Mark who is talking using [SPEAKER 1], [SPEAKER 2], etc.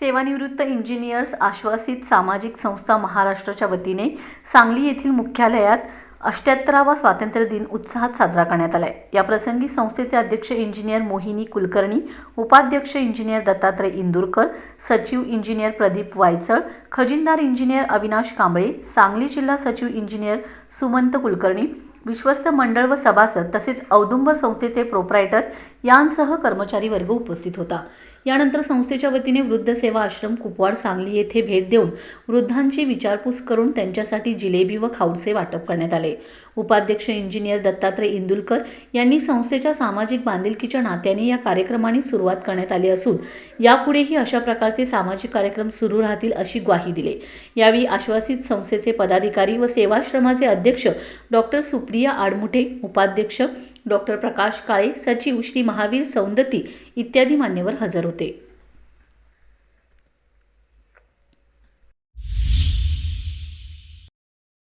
[SPEAKER 1] सेवानिवृत्त इंजिनियर्स आश्वासित सामाजिक संस्था महाराष्ट्राच्या वतीने सांगली येथील मुख्यालयात अष्ट्याहत्तरावा स्वातंत्र्य दिन उत्साहात साजरा करण्यात आलाय. याप्रसंगी संस्थेचे अध्यक्ष इंजिनियर मोहिनी कुलकर्णी उपाध्यक्ष इंजिनियर दत्तात्रय इंदुरकर सचिव इंजिनियर प्रदीप वायचळ खजिनदार इंजिनियर अविनाश कांबळे सांगली जिल्हा सचिव इंजिनियर सुमंत कुलकर्णी विश्वस्त मंडळ व सभासद तसेच औदुंबर संस्थेचे प्रोप्रायटर यांसह कर्मचारी वर्ग उपस्थित होता. यानंतर संस्थेच्या वतीने वृद्ध सेवा आश्रम कुपवाड सांगली येथे भेट देऊन वृद्धांची विचारपूस करून त्यांच्यासाठी जिलेबी व खाऊचे वाटप करण्यात आले. उपाध्यक्ष इंजिनियर दत्तात्रय इंदुलकर यांनी संस्थेच्या सामाजिक बांधिलकीच्या नात्याने या कार्यक्रमाने सुरुवात करण्यात आली असून यापुढेही अशा प्रकारचे सामाजिक कार्यक्रम सुरू राहतील अशी ग्वाही दिली. यावेळी आश्वासित संस्थेचे पदाधिकारी व सेवाश्रमाचे अध्यक्ष डॉक्टर सुप्रिया आडमुठे उपाध्यक्ष डॉक्टर प्रकाश काळे सचिव श्री महावीर सौंदती इत्यादी मान्यवर हजर होते.